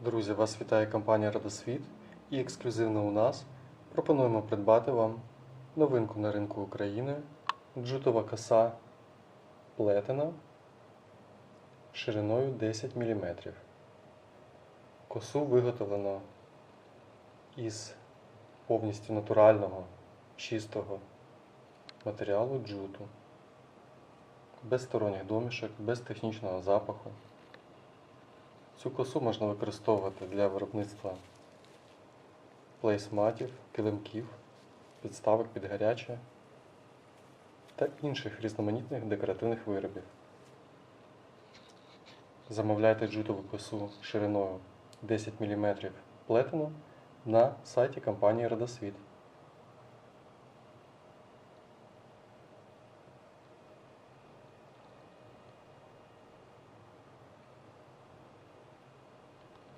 Друзі, вас вітає компанія Радосвіт і ексклюзивно у нас пропонуємо придбати вам новинку на ринку України джутова коса плетена шириною 10 мм. Косу виготовлено із повністю натурального чистого матеріалу джуту, без сторонніх домішок, без технічного запаху. Цю косу можна використовувати для виробництва плейсматів, килимків, підставок під гаряче та інших різноманітних декоративних виробів. Замовляйте джутову косу шириною 10 мм плетену на сайті компанії Родосвіт.